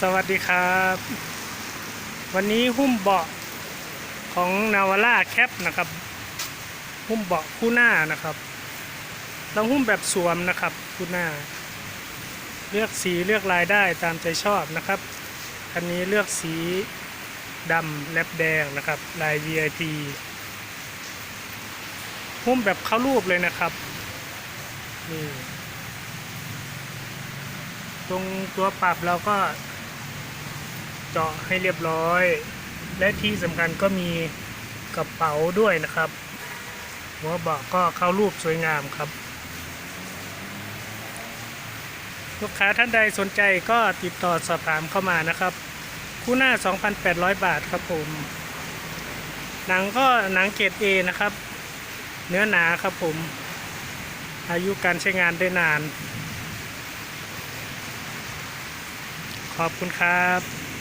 สวัสดีครับ วันนี้หุ้มเบาะของนาวาร่าแคปนะครับ หุ้มเบาะคู่หน้านะครับเราหุ้มแบบสวมนะครับคู่หน้า เลือกสีเลือกลายได้ตามใจชอบนะครับคันนี้เลือกสีดำแลบแดงนะครับ ลาย VIP หุ้มแบบเข้ารูปเลยนะครับนี่ตรงตัวปรับเราก็ เจาะให้เรียบร้อย และที่สำคัญก็มีกระเป๋าด้วยนะครับ หัวเบาะก็เข้ารูปสวยงามครับ ลูกค้าท่านใดสนใจก็ติดต่อสอบถามเข้ามานะครับ คู่หน้า 2,800 บาทครับผม หนังก็หนังเกรด A นะครับ เนื้อหนาครับผม อายุการใช้งานได้นานขอบคุณครับ